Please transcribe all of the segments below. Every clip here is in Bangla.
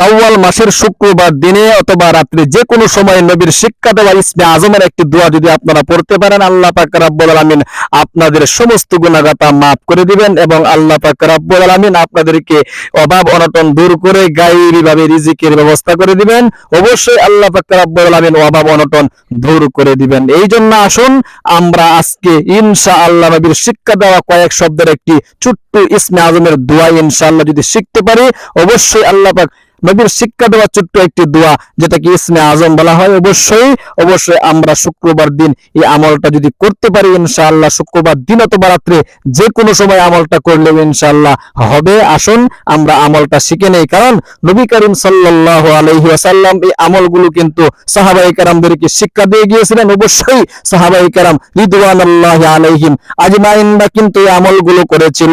শাওয়াল মাসের শুক্রবার দিনে অথবা রাত্রে যে কোনো সময় নবীর শিক্ষা দেওয়া ইসমে আজমের একটি দোয়া যদি আপনারা পড়তে পারেন, আল্লাহ পাক রাব্বুল আলামিন আপনাদের সমস্ত গুণাগাতা মাফ করে দিবেন এবং আল্লাহ পাক রাব্বুল আলামিন আপনাদেরকে অভাব অনটন দূর করে গায়েবী ভাবে রিজিকের ব্যবস্থা করে দিবেন। অবশ্যই আল্লাহ পাক রাব্বুল আলামিন অভাব অনটন দূর করে দিবেন। এই জন্য আসুন, আমরা আজকে ইনশাআল্লাহ নবীর শিক্ষা দেওয়া কয়েক শব্দের একটি ছোট্ট ইসমে আজমের দোয়া ইনশাআল্লাহ যদি শিখতে পারি, অবশ্যই আল্লাহ পাক নবীর শিক্ষা দেওয়া ছোট্ট একটি দোয়া, যেটাকে ইসমে আজম বলা হয়। অবশ্যই অবশ্যই আমরা শুক্রবার দিন এই আমলটা যদি করতে পারি, ইনশাআল্লাহ শুক্রবার দিন অথবা রাত্রে যে কোনো সময় আমলটা করলেও ইনশাআল্লাহ হবে। আসুন, আমরা আমলটা শিখে নেই, কারণ নবী করিম সাল্লাল্লাহু আলাইহি ওয়াসাল্লাম এই আমলগুলো কিন্তু সাহাবায়ে কেরামদেরকে শিক্ষা দিয়ে গিয়েছিলেন। অবশ্যই সাহাবায়ে কেরাম রিদওয়ানুল্লাহি আলাইহিম আজমাইনরা কিন্তু এই আমলগুলো করেছিল।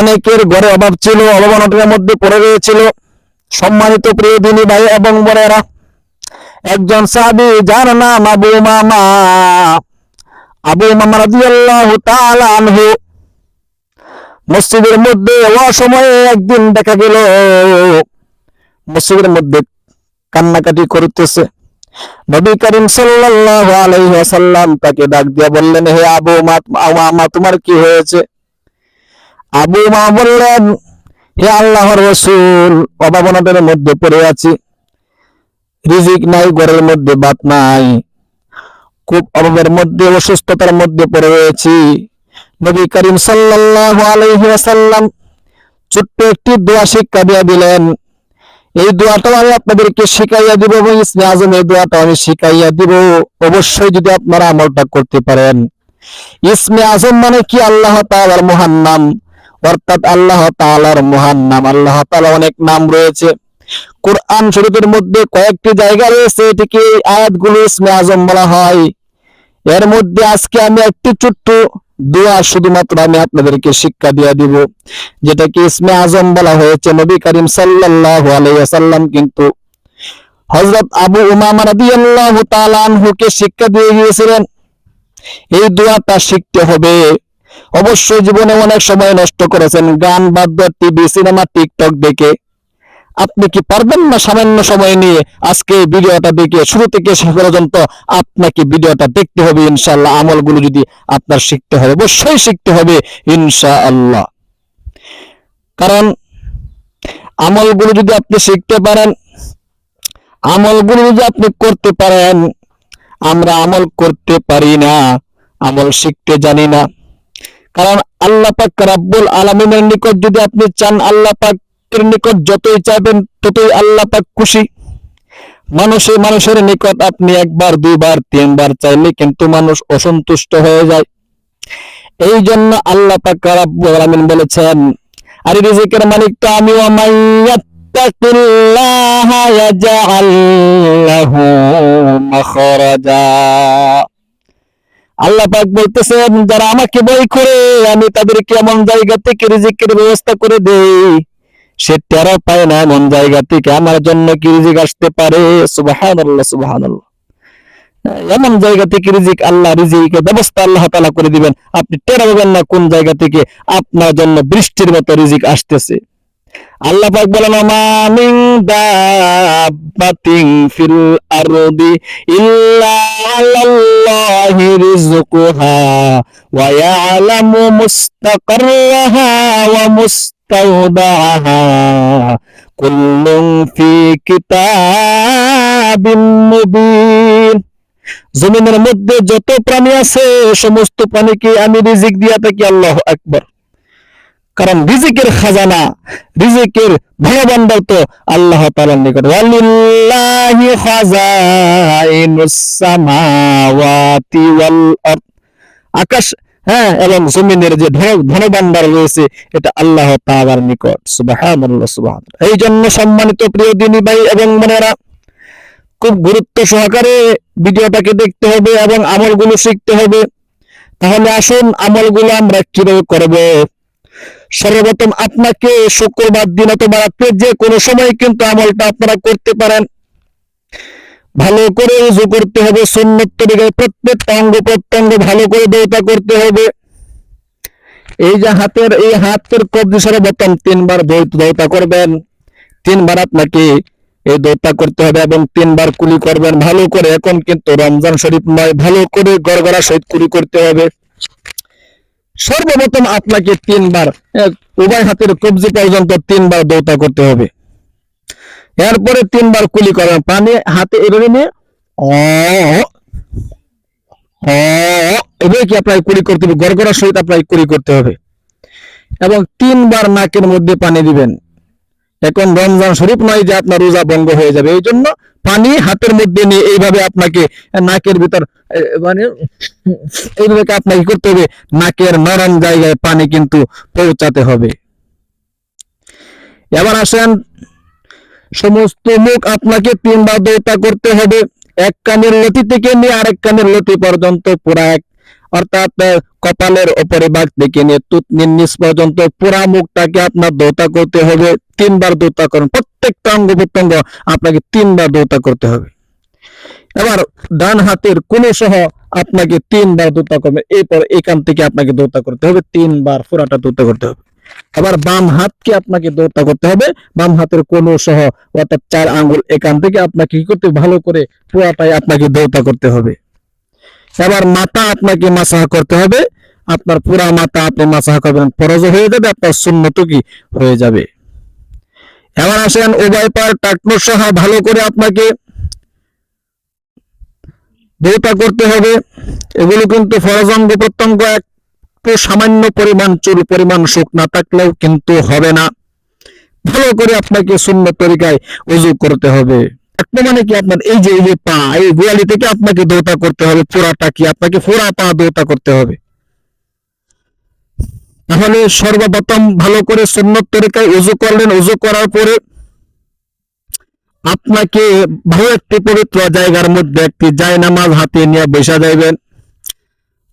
অনেকের ঘরে অভাব ছিল, অভাব অনটনের মধ্যে পড়ে রয়েছিল। সম্মানিত প্রিয় দিনী ভাই এবং বোনেরা, একজন সাহাবী যার নাম আবু মামা। আবু মামা রাদিয়াল্লাহু তাআলা আনহু মসজিদের মধ্যে অসময়ে একদিন দেখা গেল, মসজিদের মধ্যে কান্নাকাটি করতেছে। নবী করিম সাল্লাল্লাহু আলাইহি তাকে ডাক দিয়ে বললেন, হে আবু মা তোমার কি হয়েছে? আবু মা বললেন হে আল্লাহর রসুল অভাবনতার মধ্যে পড়ে আছি। রিজিক নাই, ঘরের মধ্যে বাত নাই। খুব অভাবের মধ্যে, অসুস্থতার মধ্যে পড়ে রয়েছি। নবী করিম সাল্লাল্লাহু আলাইহি ছোট্ট একটি দোয়া শিক্ষা দিয়ে দিলেন। এই দোয়াটাও আমি আপনাদেরকে শিখাইয়া দিব এবং ইসমে আজম এই দোয়াটা আমি শিখাইয়া দিব। অবশ্যই যদি আপনারা আমলটা করতে পারেন। ইসমে আজম মানে কি? আল্লাহ তাআলার মহান নাম অর্থাৎ আল্লাহ তাআলার মহান নাম। আল্লাহ তাআলা অনেক নাম রয়েছে। কোরআন শরীফের মধ্যে কয়েকটি জায়গা রয়েছে, এটিকে আয়াতগুলো ইসমে আজম বলা হয়। এর মধ্যে আজকে আমি একটি ছোট্ট দোয়া শুধুমাত্র আমি আপনাদেরকে শিক্ষা দিয়ে দিব, যেটাকে ইসমে আজম বলা হয়েছে। নবী করিম সাল্লাল্লাহু আলাইহি ওয়াসাল্লাম কিন্তু হযরত আবু উমামা রাদিয়াল্লাহু তাআলা আনহুকে শিক্ষা দিয়ে গিয়েছিলেন। এই দোয়াটা শিখতে হবে। অবশ্যই জীবনে অনেক সময় নষ্ট করেছেন। গান বাদ্য টিভি, সিনেমা, টিকটক দেখে। আপনি কি পারবেন না সামান্য সময় নিয়ে আজকে এই ভিডিওটা দেখে? শুরু থেকে শেষ পর্যন্ত আপনাকে ভিডিওটা দেখতে হবে, ইনশাআল্লাহ। আমলগুলো যদি আপনার শিখতে হবে, অবশ্যই শিখতে হবে, ইনশাআল্লাহ। কারণ আমলগুলো যদি আপনি শিখতে পারেন, আমলগুলো যদি আপনি করতে পারেন, আমরা আমল করতে পারি না, আমল শিখতে জানি না। কারণ আল্লাহ পাক রাব্বুল আলামিনের নিকট যদি আপনি চান, আল্লাহ পাকের নিকট যতই চাইবেন, ততই আল্লাহ পাক খুশি। মানুষে মানুষের নিকট আপনি একবার, দুইবার, তিনবার চাইলে কিন্তু মানুষ অসন্তুষ্ট হয়ে যায়। এই জন্য আল্লাহ পাক রাব্বুল আলামিন বলেছেন, আর রিজিকের মালিক তো আমি ও মাইয়াত্তাকিল্লাহ ইয়াজআল লাহু মাখরাজা। আল্লাহ পাক বলতেছেন, যারা আমাকে বই করে, আমি তাদেরকে এমন জায়গা থেকে রিজিকের ব্যবস্থা করে দেই। সে টেরা পায় না এমন জায়গা থেকে, আমার জন্য কি রিজিক আসতে পারে? সুবহানাল্লাহ সুবহানাল্লাহ। এমন জায়গা থেকে রিজিক আল্লাহ, রিজিকের ব্যবস্থা আল্লাহ তালা করে দিবেন। আপনি টেরা পাবেন না কোন জায়গা থেকে আপনার জন্য বৃষ্টির মতো রিজিক আসতেছে। আল্লাহ পাক বলেন মা মিন দাব্বাতিন ফিল আরদি ইল্লা রিজকুহা ওয়া ইয়ালামু মুস্তাকাররাহা ওয়া মুস্তাওদাহা কুল্লুন ফি মুবিন। জমিনের মধ্যে যত প্রাণী আছে, সমস্ত প্রাণীকে আমি রিজিক দিয়া থাকি, আল্লাহ আকবার। কারণ রিজিকের খাজানা, রিজিকের ধনভাণ্ডার তো আল্লাহ নিকট। আকাশ হ্যাঁ এবং জমিনের যে ধন, ধনভাণ্ডার রয়েছে, এটা আল্লাহ তাআলার নিকট। সুবহানাল্লাহ সুবহানাল্লাহ। এই জন্য সম্মানিত প্রিয় দিনী ভাই এবং বোনেরা, খুব গুরুত্ব সহকারে ভিডিওটাকে দেখতে হবে এবং আমলগুলো শিখতে হবে। তাহলে আসুন আমলগুলো আমরা কীভাবে করব? সর্বপ্রথম আপনাকে শুক্রবার দিন অথবা রাত্রে যে কোনো সময় কিন্তু আমলটা আপনারা করতে পারেন। ভালো করে উজু করতে হবে, সুন্নত তরিকায় প্রত্যেকটা অঙ্গ প্রত্যঙ্গ ভালো করে দেওতা করতে হবে। এই যে হাতের, এই হাতের কবজি সর্বপ্রথম তিনবার দেওতা করবেন। তিনবার আপনাকে এই দোতা করতে হবে এবং তিনবার কুলি করবেন। ভালো করে এখন কিন্তু রমজান শরীফ নয়, ভালো করে গড়গড়া সহিত কুলি করতে হবে। সর্বপ্রথম আপনাকে তিনবার উভয় হাতের কবজি পর্যন্ত তিনবার দৌতা করতে হবে। এরপরে তিনবার কুলি করবেন পানি হাতে এভাবে নিয়ে এভাবে কি আপনাকে কুলি করতে হবে? গড়গড়ার সহিত আপনাকে কুলি করতে হবে। এবং তিনবার নাকের মধ্যে পানি দিবেন। এখন রমজান শরীফ নয় যে আপনার রোজা ভঙ্গ হয়ে যাবে। এই জন্য পানি হাতের মধ্যে নিয়ে এইভাবে আপনাকে নাকের ভিতর মানে এইভাবে আপনাকে করতে হবে। নাকের নরম জায়গায় পানি কিন্তু পৌঁছাতে হবে। এবার আসেন, সমস্ত মুখ আপনাকে তিনবার দৌতা করতে হবে। এক কানের লতি থেকে নিয়ে আরেক কানের লতি পর্যন্ত পুরা এক অর্থাৎ কপালের ওপরে ভাগ থেকে নিয়ে তুতনির নিচ পর্যন্ত পুরা মুখটাকে আপনার দৌতা করতে হবে, তিনবার দৌতা করুন। প্রত্যেকটা অঙ্গ প্রত্যঙ্গ আপনাকে তিনবার দৌতা করতে হবে। এবার, ডান হাতের কোন সহ আপনাকে তিনবার দৌতা করবে, এরপর এখান থেকে আপনাকে দৌতা করতে হবে, তিনবার পুরাটা দৌতা করতে হবে। আবার বাম হাতকে আপনাকে দৌতা করতে হবে, বাম হাতের কোন সহ অর্থাৎ চার আঙ্গুল এখান থেকে আপনাকে কি করতে ভালো করে পুরাটাই আপনাকে দৌতা করতে হবে। এবার মাথা আপনাকে মাসাহ করতে হবে। আপনার পুরা মাথা আপনি মাসাহ করবেন। ফরজ হয়ে যাবে, আপনার সুন্নত কি হয়ে যাবে। এবার আসেন উভয় পার টাকনোর সহ ভালো করে আপনাকে দৌতা করতে হবে। এগুলো কিন্তু ফরজ অঙ্গ প্রত্যঙ্গ, একটু সামান্য পরিমাণ, চুল পরিমাণ সুখ না থাকলেও কিন্তু হবে না। ভালো করে আপনাকে শূন্য তরিকায় উজু করতে হবে। একটা মানে কি আপনার এই যে এই যে পা, এই গোয়ালি থেকে আপনাকে দৌতা করতে হবে পুরাটা কি? আপনাকে পুরা পা দৌতা করতে হবে। তাহলে সর্বপ্রথম ভালো করে তরিকায় উজু করলেন। উজু করার পরে আপনাকে ভালো একটি পবিত্র জায়গার মধ্যে একটি জায় নামাজ হাতে নিয়ে বসা যাইবেন।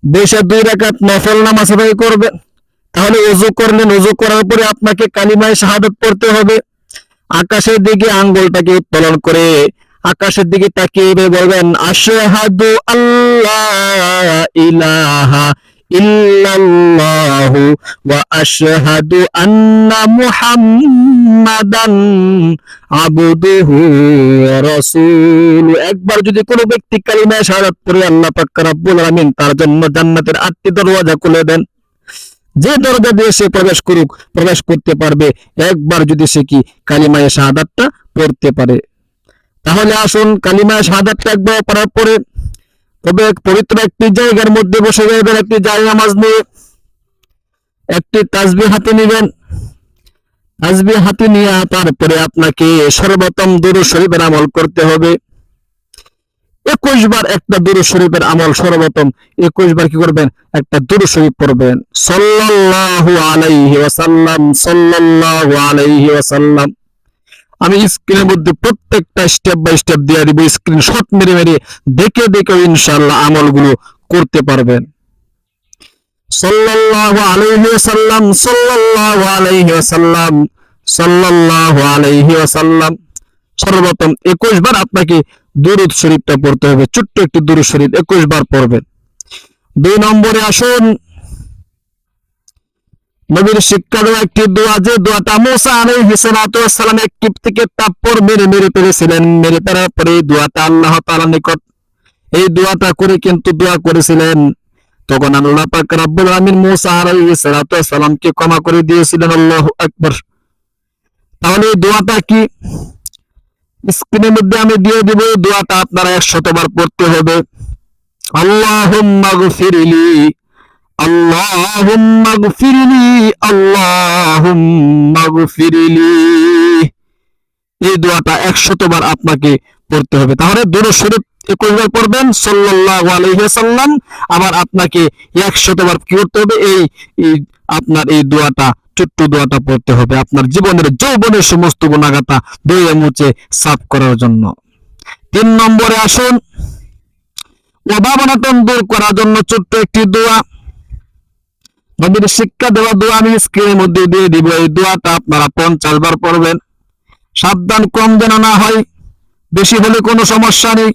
বসে দুই রাকাত নফল নামাজ করবেন। তাহলে উজু করলেন। উজু করার পরে আপনাকে কালিমায় শাহাদত পড়তে হবে। আকাশের দিকে আঙ্গুলটাকে উত্তোলন করে আকাশের দিকে তাকিয়ে বলবেন, আশহাদু আল্লাহ ইলাহা ইল্লাল্লাহু ওয়া আশহাদু আন্না মুহাম্মাদান আবদুহু ওয়া রাসূলু। একবার যদি কোনো ব্যক্তি কালিমায় শাহাদাত পড়ে, আল্লাহ পাক রব্বুল আলামিন তার জন্য জান্নাতের আটটি দরওয়াজা খুলে দেন। যে দরজা দিয়ে সে প্রবেশ করুক, প্রবেশ করতে পারবে। একবার যদি সে কি কালিমায় শাহাদাতটা পড়তে পারে। তাহলে আসুন, কালিমায় শাহাদাতটা একবার পড়ার পরে তবে পবিত্র একটি জায়গার মধ্যে বসে যাবেন, একটি জায়গা নামাজ নিয়ে। একটি তাজবি হাতে নেবেন। তাজবি হাতে নিয়ে তারপরে আপনাকে সর্বপ্রথম দুরু শরীফের আমল করতে হবে। একুশ বার একটা দুরু শরীফের আমল সর্বপ্রথম, একুশ বার কি করবেন? একটা দুরু শরীফ পড়বেন। আমি স্ক্রিনের মধ্যে প্রত্যেকটা স্টেপ বাই স্টেপ দিয়ে দিব মেরে মেরে দেখে দেখে আমলগুলো করতে পারবেন। সাল্লাল্লাহু আলাইহি ওয়াসাল্লাম, সাল্লাল্লাহু আলাইহি ওয়াসাল্লাম, সাল্লাল্লাহু আলাইহি ওয়াসাল্লাম। সর্বপ্রথম একুশ বার আপনাকে দুরুদ শরীফটা পড়তে হবে, ছোট্ট একটি দুরুদ শরীফ, একুশ বার পড়বেন। দুই নম্বরে আসুন। নবীর শিক্ষা দেওয়া একটি দোয়া, যে দোয়াটা মুসা আলাইহিস সালাতু ওয়াসসালাম এক টিপ থেকে তাপ্পর মেরে মেরে পেরেছিলেন মেরে তার পরে দোয়াটা আল্লাহ তাআলার নিকট, এই দোয়াটা করে কিন্তু দোয়া করেছিলেন। তখন আল্লাহ পাক রব্বুল আলামিন মুসা আলাইহিস সালাতু ওয়াসসালামকে ক্ষমা করে দিয়েছিলেন, আল্লাহু আকবার। তাহলে এই দোয়াটা কি? স্ক্রিনের মধ্যে আমি দিয়ে দিব, দোয়াটা আপনারা একশতবার পড়তে হবে। আল্লাহুম্মা গফিরলি আল্লাহুম্মা গফিরলি আল্লাহুম্মা গফিরলি। এই দোয়াটা একশতবার আপনাকে পড়তে হবে। তাহলে দরুদ শরীফ একুশ বার পড়বেন, সাল্লাল্লাহু আলাইহি ওয়াসাল্লাম। আবার আপনাকে একশতবার কি করতে হবে? এই, আপনার এই দোয়াটা ছোট্ট দোয়াটা পড়তে হবে। আপনার জীবনের যৌবনের সমস্ত গুণাগাতা ধুয়ে মুছে সাফ করার জন্য। তিন নম্বরে আসুন। অভাবনাটন দূর করার জন্য ছোট্ট একটি দোয়া। নবীর শিক্ষা দেওয়া দোয়া আমি স্ক্রিনের মধ্যে দিয়ে দিব। এই দোয়াটা আপনারা পঞ্চাশ বার পড়বেন। সাবধান কম যেন না হয়। বেশি হলে কোনো সমস্যা নেই।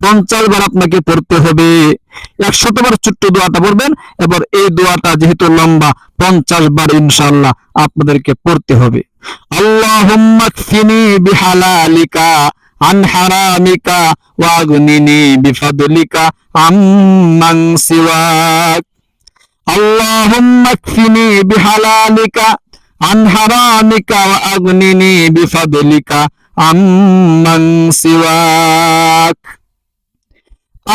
পঞ্চাশ বার আপনাকে পড়তে হবে একশত বার ছোট্ট দোয়াটা পড়বেন এবার এই দোয়াটা যেহেতু লম্বা পঞ্চাশ বার ইনশাআল্লাহ আপনাদেরকে পড়তে হবে আল্লাহুম্মা কফিনি বিহালালিকা عن حرامك واغنني بفضلك عمن سواك اللهم اكفني بحلالك عن حرامك واغنني بفضلك عمن سواك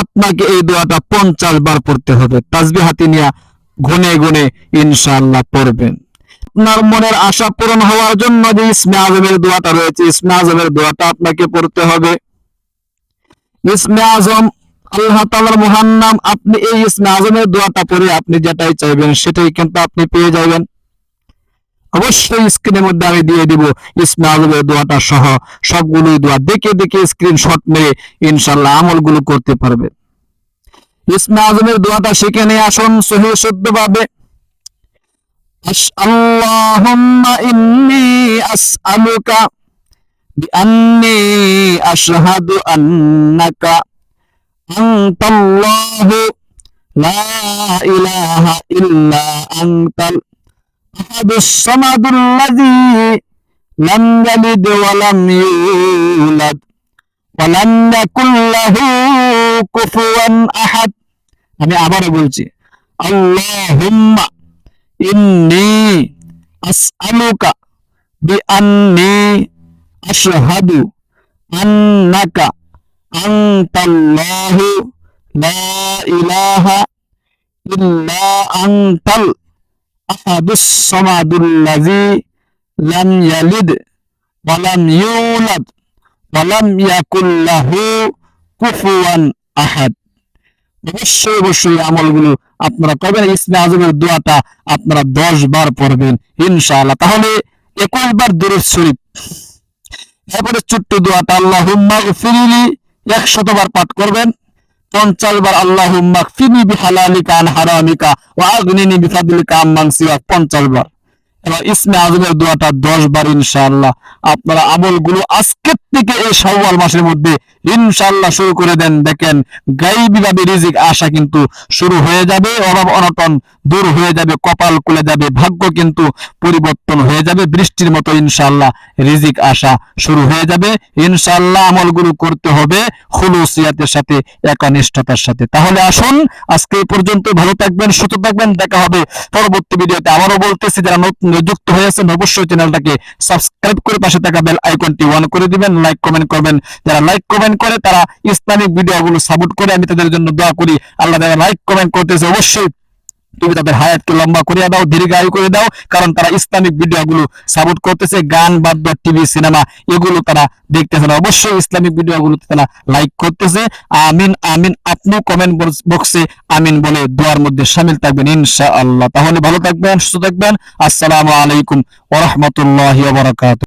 আপনাকে এই দোয়াটা পঞ্চাশ বার পড়তে হবে। তাজবি হাতে নিয়ে গুনে গুনে ইনশাআল্লাহ পড়বেন। আপনার মনের আশা পূরণ হওয়ার জন্য যে ইসমে আজমের দোয়াটা রয়েছে, ইসমে আজমের দোয়াটা আপনাকে পড়তে হবে। ইসমে আজম, আল্লাহ তাআলার মহান নাম, আপনি এই ইসমে আজমের দোয়াটা পড়ে আপনি যেটাই চাইবেন, সেটাই কিন্তু আপনি পেয়ে যাবেন। অবশ্যই স্ক্রিনের মধ্যে আমি দিয়ে দিব ইসমে আজমের দোয়াটা সহ সবগুলোই দোয়া দেখে দেখে স্ক্রিনশট মেরে ইনশাল্লাহ আমলগুলো করতে পারবে ইসমে আজমের দোয়াটা শিখে নিয়ে আসুন সহি শুদ্ধ ভাবে اللهم إني أسألك بأني أشهد أنك أنت الله لا إله إلا أنت الأحد الصمد الذي لم يلد ولم يولد ولم يكن له كفوا أحد আমি আবারও বলছি আল্লাহুম্মা ইন্নি আসআলুকা বিআন্নি আশহাদু আন্নাকা আনতাল্লাহু লা ইলাহা ইল্লা আনতাল আহাদুস সামাদুল্লাযী লাম অবশ্যই অবশ্যই আমলগুলো আপনারা করবেন। ইসমে আজমের দোয়াটা আপনারা দশ বার পড়বেন, ইনশাআল্লাহ। তাহলে একুশ বার দুরুদ শরীফ। এরপরে ছোট্ট দোয়াটা, আল্লাহুম্মা ফিরিলি একশত বার পাঠ করবেন। পঞ্চাশ বার আল্লাহুম্মা ফিনি বিহালালিকা আন হারামিকা ওয়া আগনিনি বিফাদলিকা আম্মান সিওয়াক পঞ্চাশ বার ইসমে আজমের দোয়াটা দশ বার ইনশাআল্লাহ। আপনারা আমলগুলো আজকের থেকে এই শাওয়াল মাসের মধ্যে ইনশাআল্লাহ শুরু করে দেন। দেখেন গাইবি ভাবে রিজিক আসা কিন্তু শুরু হয়ে যাবে, অভাব অনটন দূর হয়ে যাবে, কপাল খুলে যাবে, ভাগ্য কিন্তু পরিবর্তন হয়ে যাবে, বৃষ্টির মতো ইনশাআল্লাহ রিজিক আসা শুরু হয়ে যাবে। ইনশাআল্লাহ আমলগুলো করতে হবে খুলুসিয়াতের সাথে, একানিষ্ঠতার সাথে। তাহলে আসুন, আজকে পর্যন্ত ভালো থাকবেন, সুস্থ থাকবেন, দেখা হবে পরবর্তী ভিডিওতে। আবারও বলতেছি, যারা নতুন যুক্ত হয়েছেন অবশ্যই চ্যানেলটাকে সাবস্ক্রাইব করে পাশে থাকা বেল আইকনটি অন করে দিবেন, লাইক, কমেন্ট করবেন। যারা লাইক, কমেন্ট করে, তারা ইসলামিক ভিডিওগুলো সাপোর্ট করে, আমি তাদের জন্য দোয়া করি। আল্লাহ যারা লাইক, কমেন্ট করতেছে, অবশ্যই তুমি তাদের হায়াতকে লম্বা করিয়া দাও, দীর্ঘায়ু করে দাও, কারণ তারা ইসলামিক ভিডিওগুলো সাপোর্ট করতেছে, গান, বাদ্য, টিভি, সিনেমা, এগুলো তারা দেখতেছে না। অবশ্যই ইসলামিক ভিডিওগুলো তারা লাইক করতেছে। আমিন আমিন আপনি কমেন্ট বক্সে আমিন বলে দোয়ার মধ্যে সামিল থাকবেন ইনশাআল্লাহ। তাহলে ভালো থাকবেন, সুস্থ থাকবেন। আসসালামু আলাইকুম ওয়া রাহমাতুল্লাহি ওয়া বারাকাতুহু।